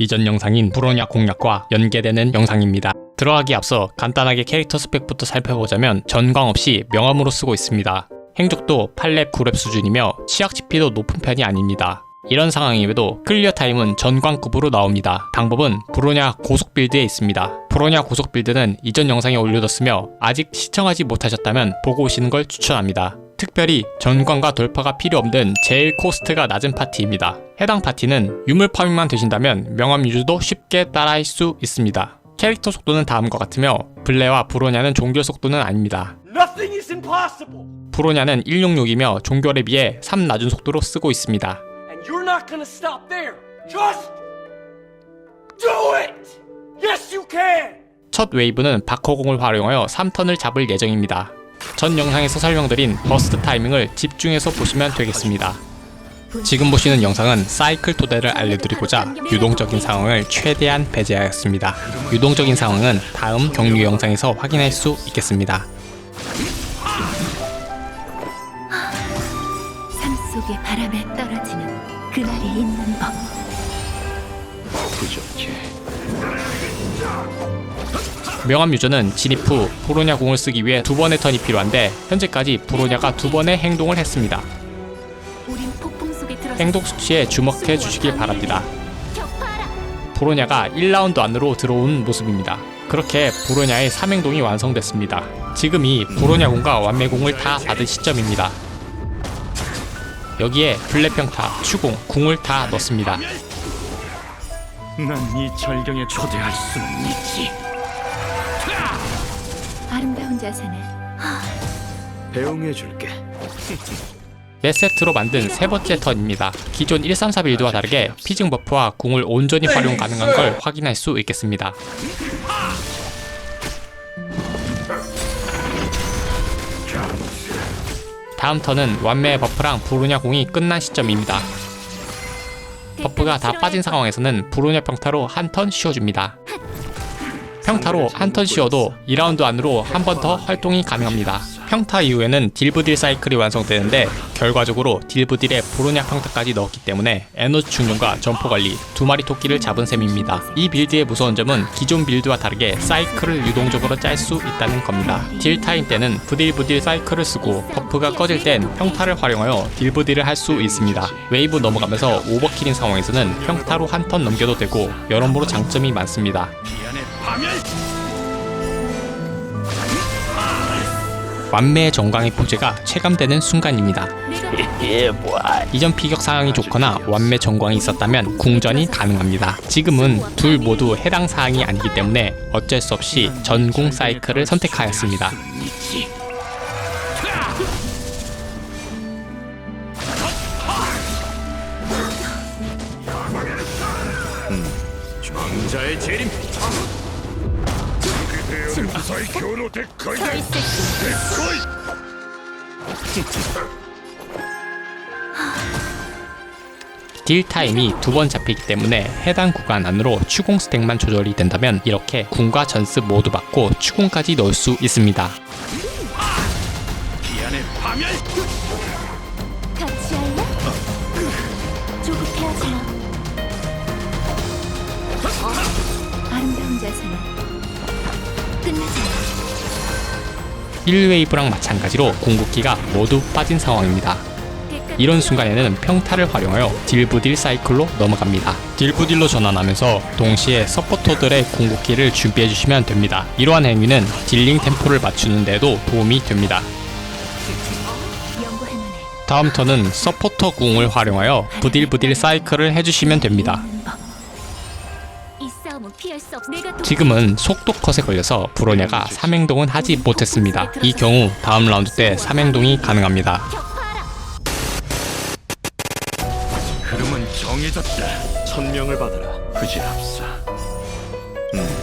이전 영상인 브로냐 공략과 연계되는 영상입니다. 들어가기 앞서 간단하게 캐릭터 스펙부터 살펴보자면 전광 없이 명함으로 쓰고 있습니다. 행적도 8렙 9렙 수준이며 치약 GP도 높은 편이 아닙니다. 이런 상황임에도 클리어 타임은 전광급으로 나옵니다. 방법은 브로냐 고속 빌드에 있습니다. 브로냐 고속 빌드는 이전 영상에 올려뒀으며 아직 시청하지 못하셨다면 보고 오시는 걸 추천합니다. 특별히 전광과 돌파가 필요 없는 제일 코스트가 낮은 파티입니다. 해당 파티는 유물 파밍만 되신다면 명함 유주도 쉽게 따라할 수 있습니다. 캐릭터 속도는 다음과 같으며 블레와 브로냐는 종결 속도는 아닙니다. 브로냐는 166이며 종결에 비해 3 낮은 속도로 쓰고 있습니다. 첫 웨이브는 바커공을 활용하여 3턴을 잡을 예정입니다. 전 영상에서 설명드린 버스트 타이밍을 집중해서 보시면 되겠습니다. 지금 보시는 영상은 사이클 토대를 알려드리고자 유동적인 상황을 최대한 배제하였습니다. 유동적인 상황은 다음 경류 영상에서 확인할 수 있겠습니다. 삶 속의 바람에 떨어지는 그날이 있는 법. 명함 유저는 진입 후 브로냐 공을 쓰기 위해 두 번의 턴이 필요한데 현재까지 브로냐가 두 번의 행동을 했습니다. 행동 수치에 주목해 주시길 바랍니다. 브로냐가 1라운드 안으로 들어온 모습입니다. 그렇게 브로냐의 3행동이 완성됐습니다. 지금이 브로냐공과 완매공을 다 받은 시점입니다. 여기에 블랙평타, 추공, 궁을 다 넣습니다. 난 이 절경에 초대할 수는 있지. 아름다운 자세는 배웅해 줄게. 네 세트로 만든 세 번째 턴입니다. 기존 134 빌드와 다르게 피징 버프와 궁을 온전히 활용 가능한 걸 확인할 수 있겠습니다. 다음 턴은 완매 버프랑 브로냐 공이 끝난 시점입니다. 버프가 다 빠진 상황에서는 브로냐 평타로 한턴 씌워줍니다. 평타로 한턴 씌워도 2라운드 안으로 한 번 더 활동이 가능합니다. 평타 이후에는 딜브딜 사이클이 완성되는데 결과적으로 딜브딜에 브로냐 평타까지 넣었기 때문에 에너지 충전과 점포 관리 두 마리 토끼를 잡은 셈입니다. 이 빌드의 무서운 점은 기존 빌드와 다르게 사이클을 유동적으로 짤 수 있다는 겁니다. 딜 타임 때는 부딜부딜 사이클을 쓰고 버프가 꺼질 땐 평타를 활용하여 딜브딜을 할 수 있습니다. 웨이브 넘어가면서 오버킬인 상황에서는 평타로 한 턴 넘겨도 되고 여러모로 장점이 많습니다. 파멸. 완매의 정강의 포제가 체감되는 순간입니다. 내가 이전 피격 상황이 좋거나 완매 정광이 있었다면 궁전이 가능합니다. 지금은 둘 모두 해당 사항이 아니기 때문에 어쩔 수 없이 전궁 사이클을 선택하였습니다. 왕자의 재림. 딜 타임이 두 번 잡히기 때문에 해당 구간 안으로 추궁 스택만 조절이 된다면 이렇게 궁과 전스 모두 받고 추궁까지 넣을 수 있습니다. 기안의 파멸. 같이 할래? 조급해하지 마. 어? 아름다운 자세는 1웨이브랑 마찬가지로 궁극기가 모두 빠진 상황입니다. 이런 순간에는 평타를 활용하여 딜부딜 사이클로 넘어갑니다. 딜부딜로 전환하면서 동시에 서포터들의 궁극기를 준비해 주시면 됩니다. 이러한 행위는 딜링 템포를 맞추는 데도 도움이 됩니다. 다음 턴은 서포터 궁을 활용하여 부딜부딜 사이클을 해주시면 됩니다. 지금은 속도 컷에 걸려서 브로냐가 3행동은 하지 못했습니다. 이 경우 다음 라운드 때 3행동이 가능합니다. 흐름은 정해졌다. 천명을 받아라. 그지 합사. 음.